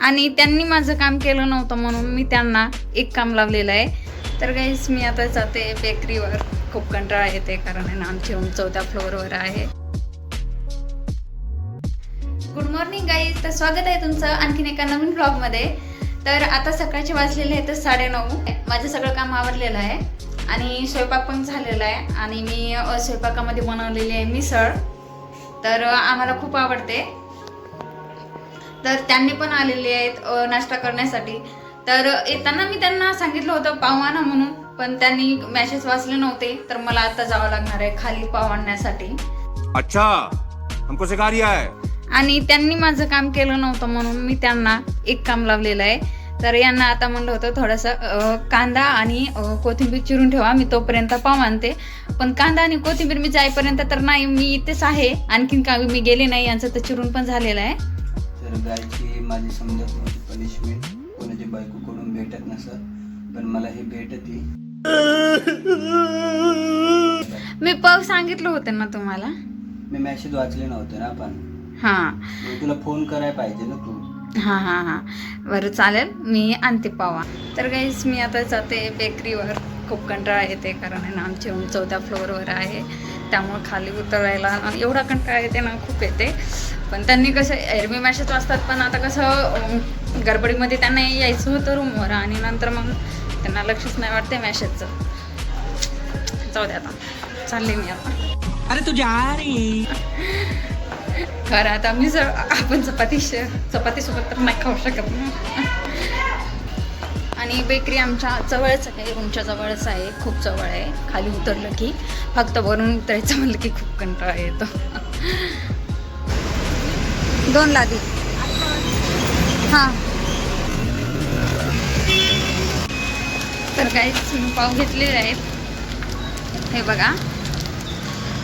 आणि त्यांनी माझं काम केलं नव्हतं म्हणून मी त्यांना एक काम लावलेलं आहे. तर गाईस मी आता जाते बेकरीवर खूप कंटाळा येते कारण आहे ना आमची रूम चौथ्या फ्लोअरवर आहे. गुड मॉर्निंग गाईज तर स्वागत आहे तुमचं आणखीन एका नवीन ब्लॉगमध्ये तर आता सकाळचे वाजलेले आहेत साडेनऊ. माझं सगळं काम आवरलेलं आहे. आणि स्वयंपाक पण झालेला आहे. आणि मी स्वयंपाकामध्ये बनवलेली आहे मिसळ. तर आम्हाला खूप आवडते. तर त्यांनी पण आलेले आहेत नाश्ता करण्यासाठी. तर येताना मी त्यांना सांगितलं होतं पाव आणा म्हणून पण त्यांनी मॅसेज वाचले नव्हते तर मला आता जावं लागणार आहे खाली पाव आणण्यासाठी. अच्छा हमको सिखा रिया है. आणि त्यांनी माझं काम केलं नव्हतं म्हणून मी त्यांना एक काम लावलेलं आहे. तर यांना आता म्हणलं होतं थोडंसं कांदा आणि कोथिंबीर चिरून ठेवा मी तोपर्यंत पाव आणते. पण कांदा आणि कोथिंबीर मी जाईपर्यंत तर नाही मी इथेच आहे. आणखीन का मी गेले नाही यांचं तर चिरून पण झालेलं आहे. तर गायची माझी समजत नव्हती पनिशमेंट कोणाची बायकोकडून भेटत नसत. पण मला हे भेटती. मी पाव सांगितलं होतं ना तुम्हाला? मी मॅसेज वाचले नव्हते ना पण. हां. मग तुला फोन करायला पाहिजे ना तू. हां हां हां. बरं चालेल. मी आणते पावा. तर गाईज मी आता जाते बेकरीवर खूप कंटाळा येते कारण आहे ना आमची चौथ्या फ्लोअरवर आहे. त्यामुळं खाली उतरायला एवढा कंटाळा येते ना खूप येते. पण त्यांनी कसं एरवी मॅसेज वाचतात पण आता कसं गडबडीमध्ये त्यांना यायचं होतं रूमवर आणि नंतर मग त्यांना लक्षच नाही वाटते मॅसेजचं जाऊ दे आता. चालले मी आता. अरे तू जा रही खरं आता मी जर आपण चपाती चपातीसोबत तर नाही खाऊ शकत ना. आणि बेकरी आमच्या जवळच आहे रूमच्या जवळच आहे खूप जवळ आहे. खाली उतरलं की फक्त वरून उतरायचं म्हणलं की खूप कंटाळा येतो. दोन लादी. हां. तर काही मी पाव घेतलेले आहेत. हे बघा.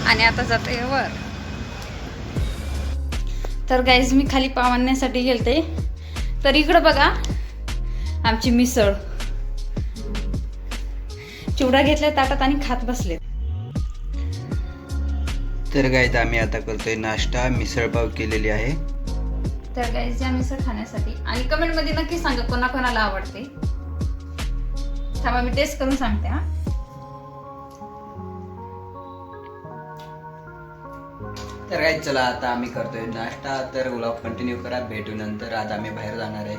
आणि आता जाते वर. तर गाईज मी खाली पाव आणण्यासाठी गेलते. तर इकडं बघा. आमची मिसळ. चिवडा घेतलाय ताटात आणि खात बसले तर गाईज आम्ही आता करतोय नाश्ता. मिसळपाव केलेली आहे. तर गाईज या मिसळ खाण्यासाठी आणि कमेंटमध्ये नक्की सांगा कोणाकोणाला आवडते. थांबा मी टेस्ट करून सांगते हा. तर काय चला आता आम्ही करतोय नाश्ता. तर व्लॉग कंटिन्यू करा. भेटू नंतर. आज आम्ही बाहेर जाणार आहे.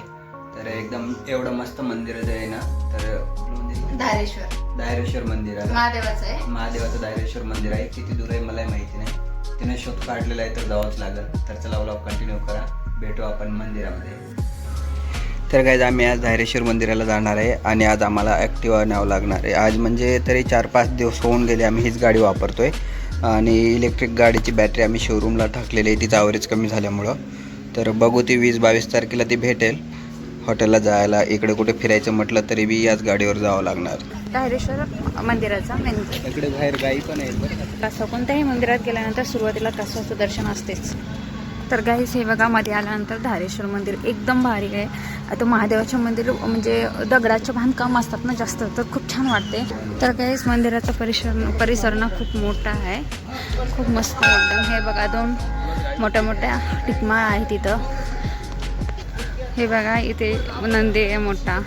तर एकदम एवढं मस्त मंदिर आहे ना तर? धारेश्वर. दायरेश्वर मंदिर आहे. महादेवाचं आहे. महादेवाचं दायरेश्वर मंदिर आहे. किती दूर आहे मलाही माहिती नाही. तिने शोध काढलेला आहे तर जावंच लागेल. तर चला व्लॉग कंटिन्यू करा. भेटू आपण मंदिरामध्ये. तर काय आम्ही आज धायरेश्वर मंदिराला जाणार आहे आणि आज आम्हाला ॲक्टिवा न्यावं लागणार आहे. आज म्हणजे तरी चार पाच दिवस होऊन गेले आम्ही हीच गाडी वापरतोय. आणि इलेक्ट्रिक गाडीची बॅटरी आम्ही शोरूमला टाकलेली आहे. तिचं ॲव्हरेज कमी झाल्यामुळं. तर बघू ती वीस बावीस तारखेला ती भेटेल. हॉटेलला जायला इकडे कुठे फिरायचं म्हटलं तरी बी याच गाडीवर जावं लागणार. धारेश्वर मंदिराचा इकडे बाहेर गाई पण का. कासव. कोणत्याही मंदिरात गेल्यानंतर सुरुवातीला कासवाचं दर्शन असतेच. तर काही हे मध्ये आल्यानंतर धारेश्वर मंदिर एकदम भारी आहे. आता महादेवाचे मंदिर म्हणजे दगडाचे बांधकाम असतात ना जास्त तर खूप छान वाटते. तर काहीच मंदिराचा परिसर परिसर ना खूप मोठा आहे. खूप मस्त एकदम. हे बघा दोन मोठ्या मोठ्या टिकमाळ आहे तिथं हे बघा इथे नंदी आहे मोठा.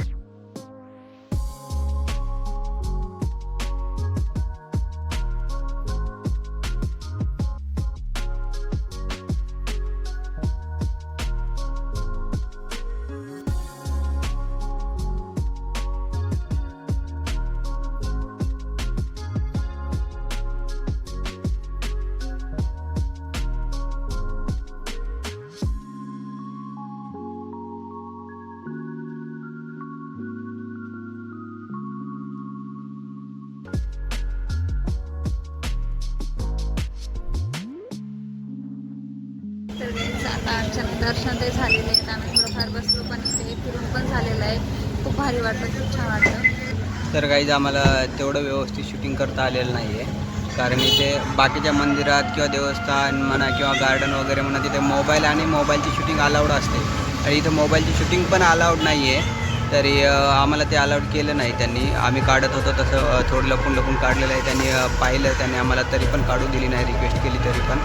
Guys, दर्शन ते झालेले आहेत. आम्ही थोडंफार बसलो पण इथे फिरून पण झालेलं आहे. खूप भारी वाटलं खूप छान वाटलं. तर काहीच आम्हाला तेवढं व्यवस्थित शूटिंग करता आलेलं नाही आहे कारण इथे बाकीच्या मंदिरात किंवा देवस्थान म्हणा किंवा गार्डन वगैरे म्हणा तिथे मोबाईल आणि मोबाईलची शूटिंग अलाउड असते. आणि इथं मोबाईलची शूटिंग पण अलाउड नाही आहे तरी आम्हाला ते अलाउड केलं नाही त्यांनी. आम्ही काढत होतो तसं थोडं लपून लपून काढलेलं आहे. त्यांनी पाहिलं त्यांनी आम्हाला तरी पण काढू दिली नाही रिक्वेस्ट केली तरी पण.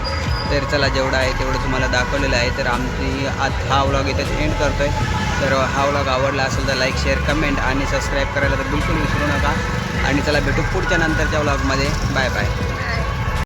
तर चला जेवढं आहे तेवढं तुम्हाला दाखवलेलं आहे. तर आमची आज हा व्लॉग इथेच एंड करतो आहे तर हा व्लॉग आवडला असेल तर लाईक शेअर कमेंट आणि सबस्क्राईब करायला तर बिलकुल विसरू नका. आणि चला भेटू पुढच्या नंतरच्या व्लॉगमध्ये बाय बाय